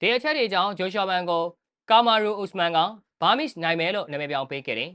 ဒီအချက်တွေကြောင့်ဂျိုရှောဘန်ကိုကာမာရူဥစမန်ကဘာမစ်နိုင်မယ်လို့နာမည်ပြောင်းပေးခဲ့တယ်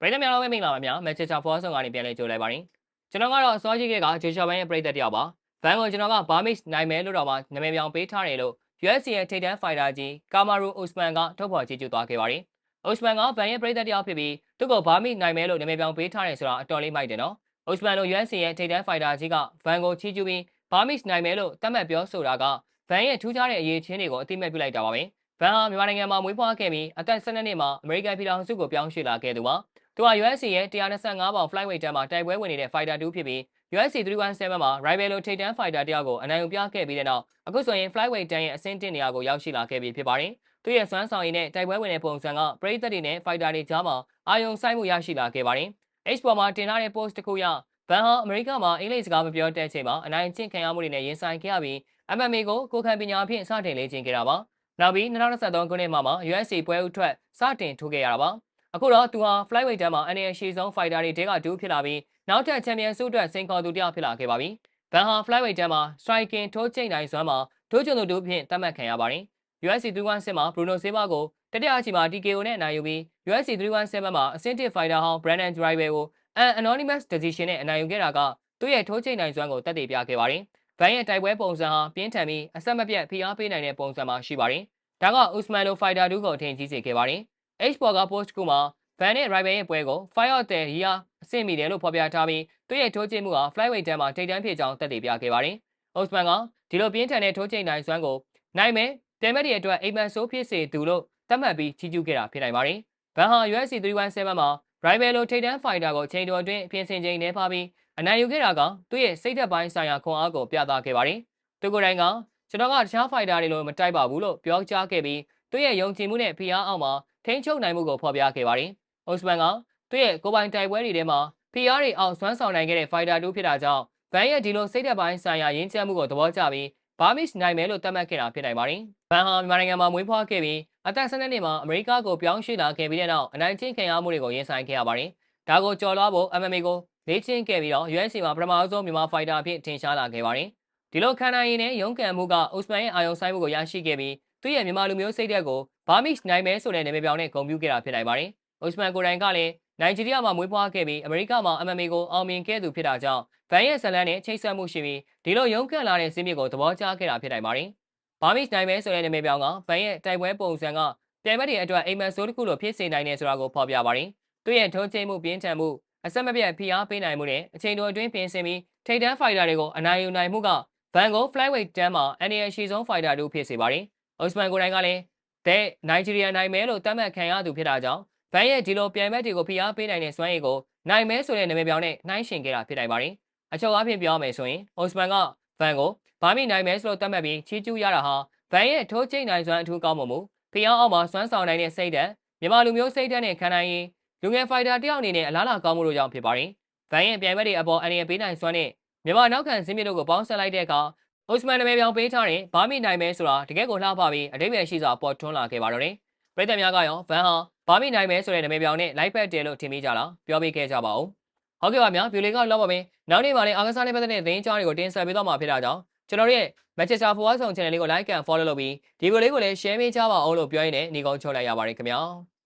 ပရိသတ်များလုံးပဲမင်္ဂလာပါများမန်ချက်စတာဖော်ဆောင်ကနေပြန်လည်ကြိုးလိုက်ပါတယ်ကျွန်တော်ကတော့စောကြီးကဂျိုရှောဘန်ရဲ့ပရိသတ်တယောက်ပါဘန်ကိုကျွန်တော်ကဘာမစ်နိုင်မယ်လို့တော့မှနာမည်ပြောင်းပေးထားတယ်လို့ UFC ရဲ့ထိပ်တန်းဖိုင်တာကြီးကာမာရူဥစမန်ကထုတ်ဖော်ကြည့်ကြသွားခဲ့ပါတယ်ဥစမန်ကဘန်ရဲ့ပရိသတ်တယောက်ဖြစ်ပြီးသူ့ကိုဘာမစ်နိုင်မယ်လို့နာမည်ပြောင်းပေးထားတယ်ဆိုတာအတော်လေးမိုက်တယ်နော်ဥစမန်တို့ UFC ရဲ့ထိပ်တန်းဖိုင်တာကြီးကဘန်ကိုချီးကျူးပြီးဘာမစ်နိုင်မယ်လို့သတ်မှတ်ပြောဆိုတာက ဗန်ရဲ့ထူးခြားတဲ့အရေးချင်းတွေကိုအသိမဲ့ပြုလိုက်တာပါပဲ။ဗန်ဟာမြန်မာနိုင်ငံမှာမွေးဖွားခဲ့ပြီးအသက်12နှစ်မှာအမေရိကန်ပြည်ထောင်စုကိုပြောင်းရွှေ့လာခဲ့သူပါ။သူဟာ UFC ရဲ့125ပေါင် flyweight တန်းမှာတိုက်ပွဲဝင်နေတဲ့ fighter တူဖြစ်ပြီး UFC 317မှာ rival လိုထိပ်တန်း fighter တယောက်ကိုအနိုင်ယူပြခဲ့ပြီးတဲ့နောက်အခုဆိုရင် flyweight တန်းရဲ့အဆင့်1နေရာကိုရောက်ရှိလာခဲ့ပြီဖြစ်ပါတယ်။သူရဲ့စွမ်းဆောင်ရည်နဲ့တိုက်ပွဲဝင်တဲ့ပုံစံကပရိသတ်တွေနဲ့ fighter တွေကြားမှာအာရုံစိုက်မှုရရှိလာခဲ့ပါတယ်။ H ပေါ်မှာတင်ထားတဲ့ post တစ်ခုရ ဗန်ဟာအမေရိကမှာအင်္ဂလိပ်စကားမပြောတဲ့အချိန်မှာအနိုင်ကျင့်ခံရမှုတွေနဲ့ရင်ဆိုင်ခဲ့ရပြီး MMA ကိုကိုခံပညာဖြင့်စတင်လေ့ကျင့်ခဲ့တာပါ။နောက်ပြီး2023ခုနှစ်မှာမှ UFC ပွဲဥထွက်စတင်ထိုးခဲ့ရတာပါ။အခုတော့သူဟာ flyweight တန်းမှာအနေအရှိဆုံး fighter တွေတဲကတူးဖြစ်လာပြီးနောက်ထပ်ချန်ပီယံဆုအတွက်စိန်ခေါ်သူတစ်ယောက်ဖြစ်လာခဲ့ပါပြီ။ဘန်ဟာ flyweight တန်းမှာ striking ထိုးချိန်နိုင်စွမ်းမှာထိုးချုံသူတို့ဖြင့်သတ်မှတ်ခံရပါတယ်။ UFC 316မှာ Bruno Silva ကိုတတိယအချိန်မှာ TKO နဲ့အနိုင်ယူပြီး UFC 317မှာအဆင့်1 fighter ဟောင်း Brandon Driver ကို an anonymous decision နဲ့အနိုင်ယူခဲ့တာကသူ့ရဲ့ထိုးချိန်နိုင်စွမ်းကိုတက်တည်ပြခဲ့ပါတယ်။ဗန်ရဲ့တိုက်ပွဲပုံစံဟာပြင်းထန်ပြီးအဆက်မပြတ်ဖိအားပေးနိုင်တဲ့ပုံစံမှာရှိပါတယ်။ဒါက Usman လို fighter တူကိုအထင်ကြီးစေခဲ့ပါတယ်။ H ပေါ်က post ကူမှာဗန်နဲ့ rival ရဲ့ပွဲကို fire of the year အဆင့်မီတယ်လို့ဖော်ပြထားပြီးသူ့ရဲ့ထိုးချိန်မှုဟာ flyweight တန်းမှာထိပ်တန်းဖြစ်ကြောင်းတက်တည်ပြခဲ့ပါတယ်။ Usman ကဒီလိုပြင်းထန်တဲ့ထိုးချိန်နိုင်စွမ်းကိုနိုင်မယ်ပြန်မဲ့တွေအတွက်အိမ်မက်ဆိုးဖြစ်စေသူလို့သတ်မှတ်ပြီးချီးကျူးခဲ့တာဖြစ်နိုင်ပါတယ်။ဗန်ဟာ UFC 317မှာ rival လိုထိပ်တန်း fighter ကိုချိန်တော်အတွင်းပြင်ဆင်ချိန်နေပါပြီးအနိုင်ယူခဲ့တာကသူ့ရဲ့စိတ်သက်ပိုင်းဆိုင်ရာခွန်အားကိုပြသခဲ့ပါတယ်။သူကိုယ်တိုင်ကကျွန်တော်ကတခြား fighter တွေလိုမတိုက်ပါဘူးလို့ပြောကြားခဲ့ပြီးသူ့ရဲ့ယုံကြည်မှုနဲ့ဖိအားအောက်မှာထိန်းချုပ်နိုင်မှုကိုဖော်ပြခဲ့ပါတယ်။အိုစမန်ကသူ့ရဲ့ကိုပိုင်တိုက်ပွဲတွေထဲမှာဖိအားတွေအောက်ဆွမ်းဆောင်နိုင်ခဲ့တဲ့ fighter တူဖြစ်တာကြောင့်ဗန်ရဲ့ဒီလိုစိတ်သက်ပိုင်းဆိုင်ရာရင်းချမ်းမှုကိုသဘောကျပြီး ဘာမစ်နိုင်မယ်လို့သတ်မှတ်ခဲ့တာဖြစ်နိုင်ပါတယ်။ဗန်ဟာမြန်မာနိုင်ငံမှာမွေးဖွားခဲ့ပြီးအသက်12နှစ်မှာအမေရိကကိုပြောင်းရွှေ့လာခဲ့ပြီးတဲ့နောက်အနိုင်ကျင့်ခံရမှုတွေကိုရင်ဆိုင်ခဲ့ရပါတယ်။ဒါကိုကြော်လွှားဖို့ MMA ကိုလေ့ကျင့်ခဲ့ပြီးတော့ UFC မှာပထမဆုံးမြန်မာဖိုက်တာအဖြစ်ထင်ရှားလာခဲ့ပါတယ်။ဒီလိုခံနိုင်ရည်နဲ့ရုန်းကန်မှုကအိုစမန်ရဲ့အာရုံစိုက်မှုကိုရရှိခဲ့ပြီးသူ့ရဲ့မြန်မာလူမျိုးစိတ်ဓာတ်ကိုဘာမစ်နိုင်မယ်ဆိုတဲ့နာမည်ပြောင်းနဲ့ဂုဏ်ပြုခဲ့တာဖြစ်နိုင်ပါတယ်။အိုစမန်ကိုယ်တိုင်ကလည်း နိုင်ဂျီးရီးယားမှာမွေးဖွားခဲ့ပြီးအမေရိကမှာ MMA ကိုအောင်မြင်ခဲ့သူဖြစ်တာကြောင့်ဗန်ရဲ့ဇလန်နဲ့ချိတ်ဆက်မှုရှိပြီးဒီလိုရုန်းကန်လာတဲ့ဇင်းမြစ်ကိုသဘောကျခဲ့တာဖြစ်နိုင်ပါတယ်။ဘာမစ်နိုင်မယ်ဆိုတဲ့နာမည်ပြောင်းကဗန်ရဲ့တိုက်ပွဲပုံစံကပြိုင်ဘက်တွေအတွက်အိမ်မက်ဆိုးတစ်ခုလိုဖြစ်စေနိုင်တယ်ဆိုတာကိုဖော်ပြပါတယ်။သူ့ရဲ့ထုံးချိမှုပြင်းထန်မှုအဆက်မပြတ်ဖိအားပေးနိုင်မှုနဲ့အချိန်တိုအတွင်းပြင်ဆင်ပြီးထိပ်တန်းဖိုက်တာတွေကိုအနိုင်ယူနိုင်မှုကဗန်ကို flyweight တန်းမှာအနေအရှိဆုံးဖိုက်တာတို့ဖြစ်စေပါတယ်။အော့စမန်ကိုတိုင်ကလည်းတဲ့နိုင်ဂျီးရီးယားနိုင်မယ်လို့သတ်မှတ်ခံရသူဖြစ်တာကြောင့် ဗန်ရဲ့ဒီလိုပြိုင်ဘက်တွေကိုဖိအားပေးနိုင်တဲ့စွမ်းရည်ကိုနိုင်မဲဆိုတဲ့နာမည်ပြောင်းနဲ့နှိုင်းရှင်ခဲ့တာဖြစ်နိုင်ပါတယ်။အချုပ်အားဖြင့်ပြောမယ်ဆိုရင်အော့စမန်ကဗန်ကိုဘာမိနိုင်မဲဆိုလို့သတ်မှတ်ပြီးချီးကျူးရတာဟာဗန်ရဲ့ထိုးချိတ်နိုင်စွမ်းအထူးကောင်းမှုမှုဖိအားအောက်မှာစွမ်းဆောင်နိုင်တဲ့စိတ်ဓာတ်မြန်မာလူမျိုးစိတ်ဓာတ်နဲ့ခံနိုင်ရည်လူငယ်ဖိုက်တာတယောက်အနေနဲ့အလားအလာကောင်းမှုတို့ကြောင့်ဖြစ်ပါတယ်။ဗန်ရဲ့ပြိုင်ဘက်တွေအပေါ်အနေနဲ့ပေးနိုင်စွမ်းနဲ့မြန်မာနောက်ခံစင်းမြစ်တို့ကိုပေါင်းဆက်လိုက်တဲ့အခါအိုစမန်နာမည်ပြောင်းပေးထားတဲ့ဘာမိနိုင်မဲဆိုတာတကယ်ကိုလှပပြီးအတိတ်ပဲရှိစွာပေါ်ထွန်းလာခဲ့ပါတော့တယ်။ ပြည်သက်များကရောဗန်ဟာဘာမိနိုင်မဲဆိုတဲ့နာမည်ပြောင်းနဲ့ live bet တယ်လို့ထင်မိကြလားပြောပြခဲ့ကြပါဦး။ဟုတ်ကဲ့ပါဗျာဗီဒီယိုလေးကတော့ပါပဲ။နောက်နေ့မှလည်းအားကစားနဲ့ပတ်သက်တဲ့သတင်းကြားတွေကိုတင်ဆက်ပေးသွားမှာဖြစ်တာကြောင့်ကျွန်တော်ရဲ့ Manchester Forward ဆောင် channel လေးကို like and follow လုပ်ပြီးဒီဗီဒီယိုလေးကိုလည်း share ပေးကြပါအောင်လို့ပြောရင်းနဲ့ညီကုန်းချုပ်လိုက်ရပါတယ်ခင်ဗျာ။